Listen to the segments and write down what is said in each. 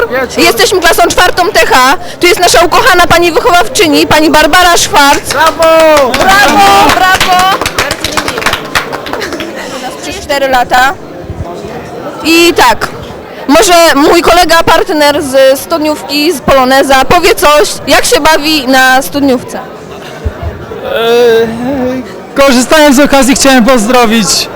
wieczór. Jesteśmy klasą czwartą TH. Tu jest nasza ukochana pani wychowawczyni, pani Barbara Szwarc. Brawo! Brawo, brawo. Przez 4 lata. I tak, może mój kolega, partner z studniówki, z Poloneza powie coś, jak się bawi na studniówce. Korzystając z okazji chciałem pozdrowić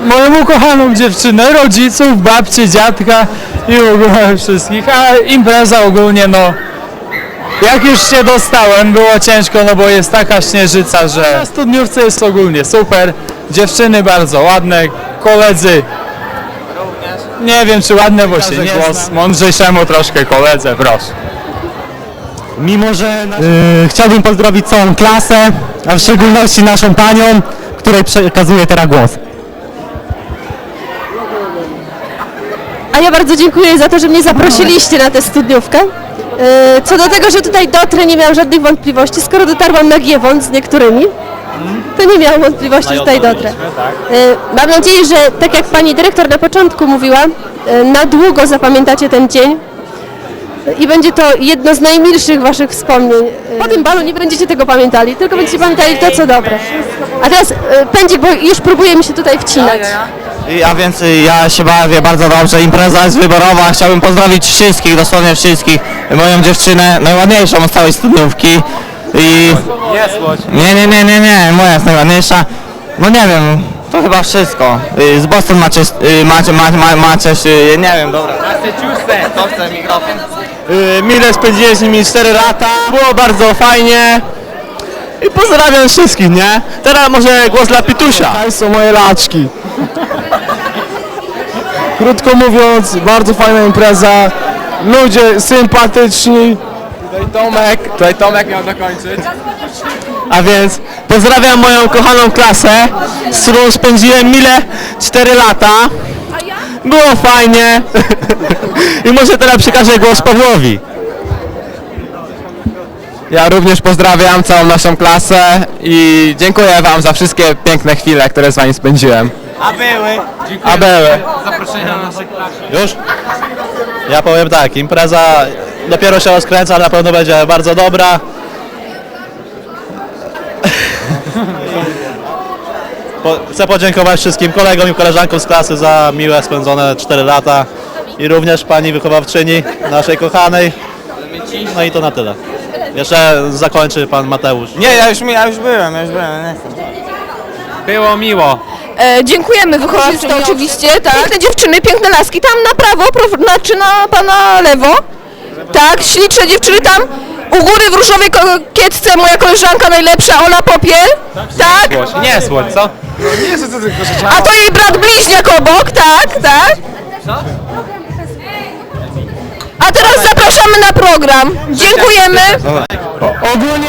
moją ukochaną dziewczynę, rodziców, babcię, dziadka i w ogóle wszystkich, a impreza ogólnie no jak już się dostałem było ciężko, no bo jest taka śnieżyca, że na studniówce jest ogólnie super, dziewczyny bardzo ładne, koledzy nie wiem czy ładne, bo się nie głos mądrzejszemu troszkę koledze, proszę. Mimo, że y, chciałbym pozdrowić całą klasę, a w szczególności naszą panią, której przekazuję teraz głos. A ja bardzo dziękuję za to, że mnie zaprosiliście na tę studniówkę. E, Co do tego, że tutaj dotrę, nie miałam żadnych wątpliwości. Skoro dotarłam na Giewont z niektórymi, to nie miałam wątpliwości, że tutaj dotrę. E, Mam nadzieję, że tak jak pani dyrektor na początku mówiła, e, na długo zapamiętacie ten dzień. i będzie to jedno z najmilszych waszych wspomnień. Po tym balu nie będziecie tego pamiętali, tylko będziecie pamiętali to, co dobre. A teraz pędzik, bo już próbuje mi się tutaj wcinać. I- A więc y, ja się bawię bardzo dobrze, impreza jest wyborowa, chciałbym pozdrowić wszystkich, dosłownie wszystkich, moją dziewczynę, najładniejszą z całej studniówki i... Nie, nie, nie, nie, nie, moja jest najładniejsza. No nie wiem, to chyba wszystko. Y, Z Boston macie, y, macie, macie, ma- macie, nie wiem, dobra. To chcę mikrofon. Mile spędziłem z nimi 4 lata, było bardzo fajnie. I pozdrawiam wszystkich, nie? Teraz może głos dla Pitusia. To są moje laczki. Krótko mówiąc, bardzo fajna impreza. Ludzie sympatyczni. Tutaj Tomek, tutaj Tomek miał dokończyć. A więc pozdrawiam moją kochaną klasę, z którą spędziłem mile 4 lata. Było fajnie. I może teraz przekażę głos Pawłowi. Ja również pozdrawiam całą naszą klasę i dziękuję Wam za wszystkie piękne chwile, które z Wami spędziłem. A były? A były. Już? Ja powiem tak, impreza dopiero się rozkręca, ale na pewno będzie bardzo dobra. Po, chcę podziękować wszystkim kolegom i koleżankom z klasy za miłe spędzone 4 lata i również pani wychowawczyni naszej kochanej. No i to na tyle. Jeszcze zakończy pan Mateusz. Nie, ja już, ja już byłem, ja już byłem, nie chcę. Było miło. E, dziękujemy wychowawcy oczywiście, tak. Piękne dziewczyny, piękne laski, tam na prawo, pro- znaczy na pana lewo. Tak, śliczne dziewczyny tam. U góry w różowej kokietce moja koleżanka najlepsza, Ola Popiel. Tak. Nie słoń, co? A to jej brat bliźniak obok, tak, tak. A teraz zapraszamy na program. Dziękujemy. Ogólnie...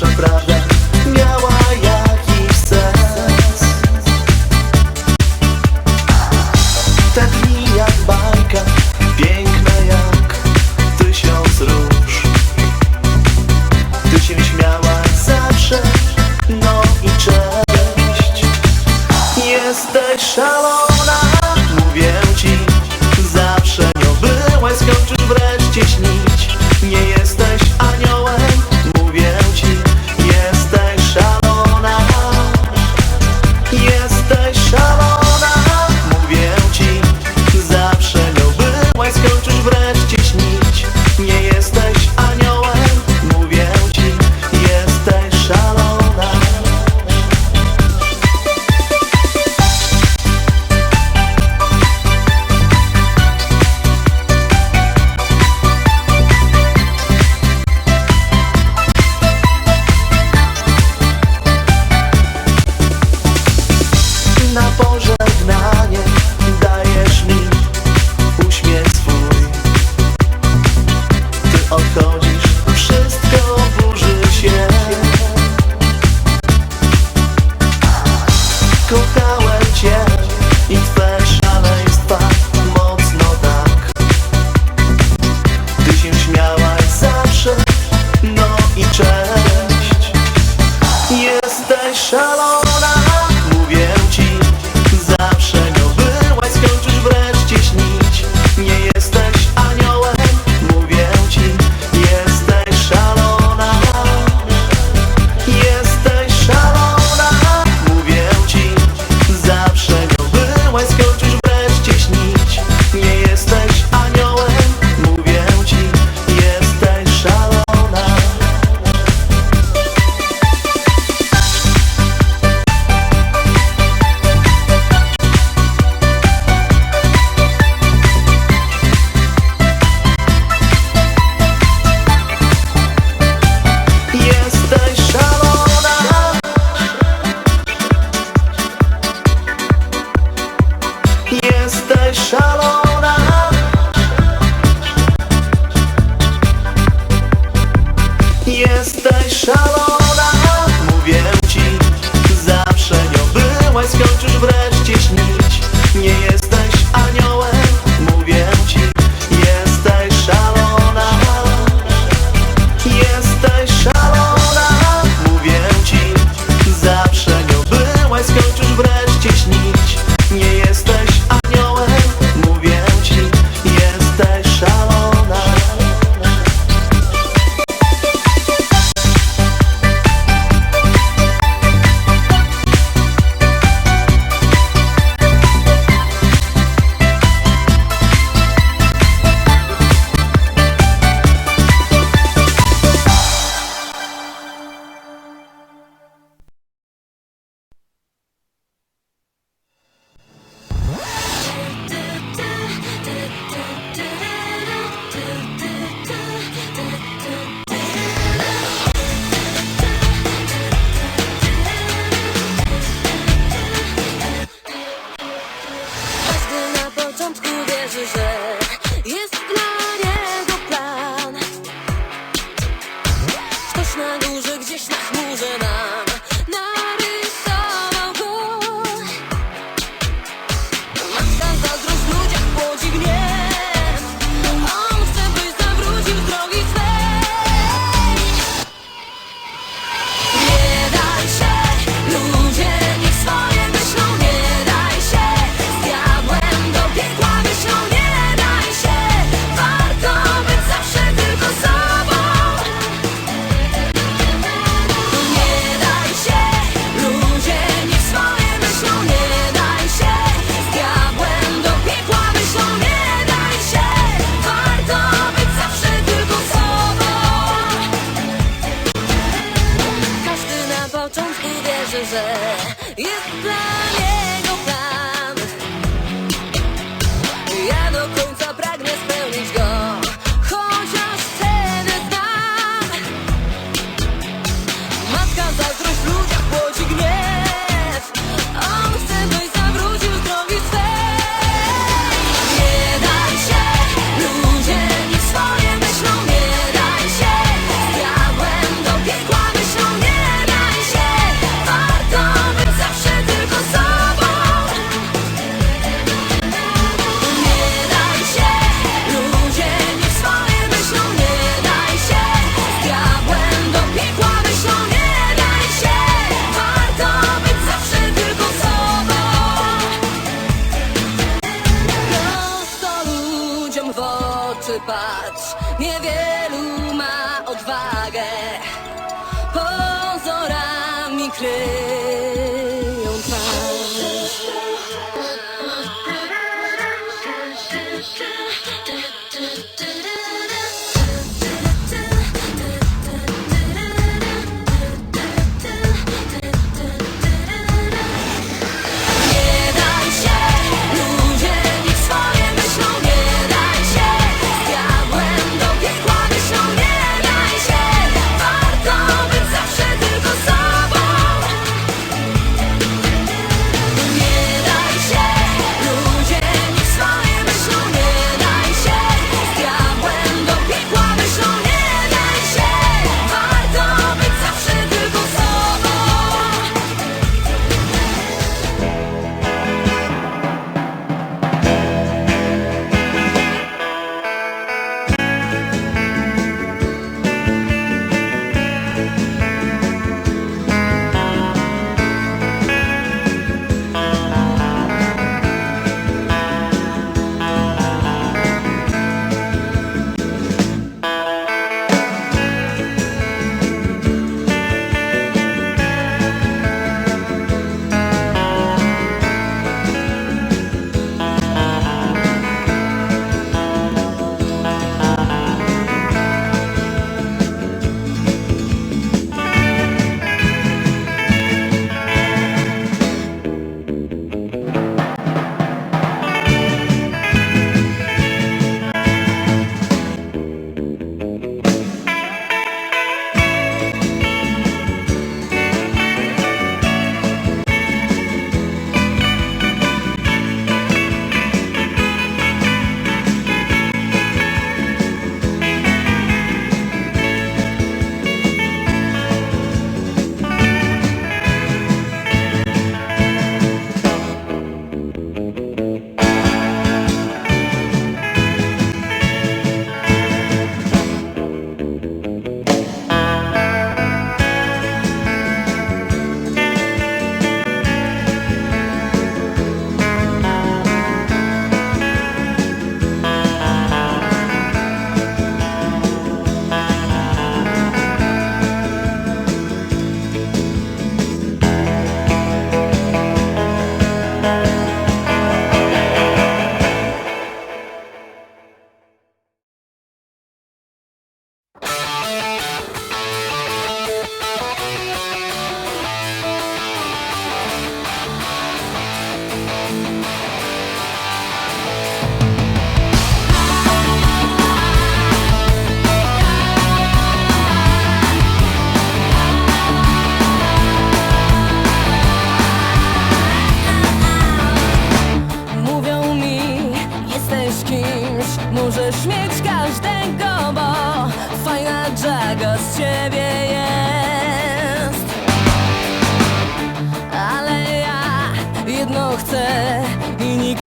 наша брат.